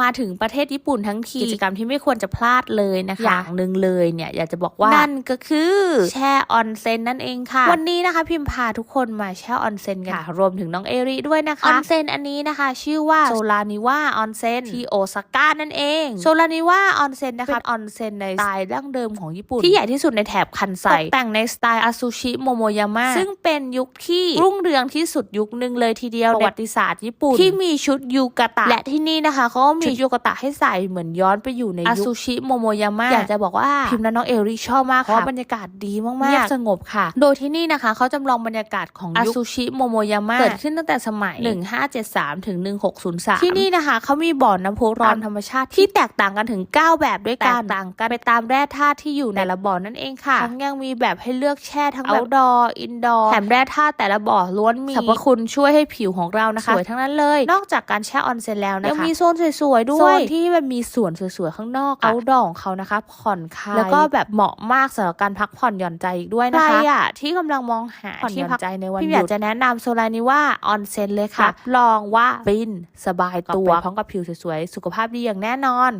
มาถึงประเทศญี่ปุ่นทั้งทีกิจกรรมที่ไม่ควรจะพลาดเลยนะคะอย่างหนึ่งเลยเนี่ยอยากจะบอกว่านั่นก็คือแช่ออนเซ็นนั่นเองค่ะ วันนี้นะคะพิมพาทุกคนมาแช่ออนเซ็นกันค่ะรวมถึงน้องเอริด้วยนะคะออนเซ็นอันนี้นะคะ ชื่อว่าโซลานิวาออนเซ็นที่โอซาก้านั่นเองโซลานิวาออนเซ็นนะคะเป็นออนเซ็นในสไตล์ดั้งเดิมของญี่ปุ่น ที่ใหญ่ที่สุดในแถบคันไซตกแต่งในสไตล์อาซูชิโมโมยามะซึ่งเป็นยุคที่รุ่งเรืองที่สุดยุคหนึ่งเลยทีเดียวในประวัติศาสตร์ญี่ปุ่นที่มีชุดยูกะตะและที่นี่นะคะเขาก็มีชุดยูกะตะให้ใส่เหมือนย้อนไปอยู่ในอาซูชิโมโมยามะอยากจะบอกว่าพิมพ์และน้องเอริชอบมากค่ะเพราะว่าบรรยากาศดีมากๆเงียบสงบค่ะ โดยที่นี่นะคะเขาจำลองบรรยากาศของอาซูชิโมโมยามะเกิดขึ้นตั้งแต่สมัย 1573 ถึง 1603 ที่นี่นะคะเขามีบ่อน้ำพุร้อนธรรมชาติที่แตกต่างกันถึง 9 แบบด้วยกันแตกต่างกันไปตามแร่ธาตุที่อยู่ในแต่ละบ่อนั่นเองค่ะทั้งยังมีแบบให้เลือกแช่ทั้งแบบ outdoor indoor แถมแร่ธาตุแต่ละบ่อล้วนมีสรรพคุณช่วยให้ผิวของเรานะคะสวยทั้งนั้นเลย นอกจากการแช่ออนเซ็นแล้วนะคะยังมีโซนสวยๆด้วยโซนที่มันมีสวนสวยๆข้างนอกเอาดของเขานะคะ ผ่อนคลายแล้วก็แบบเหมาะมากสำหรับการพักผ่อนหย่อนใจอีกด้วยนะคะใครอะที่กำลังมองหาที่พักใจในวันหยุดพี่อยากจะแนะนำโซลานิว่าออนเซ็นเลยค่ะรับรองว่าฟินสบายตัวพร้อมกับผิวสวยๆสุขภาพดีอย่างแน่นอน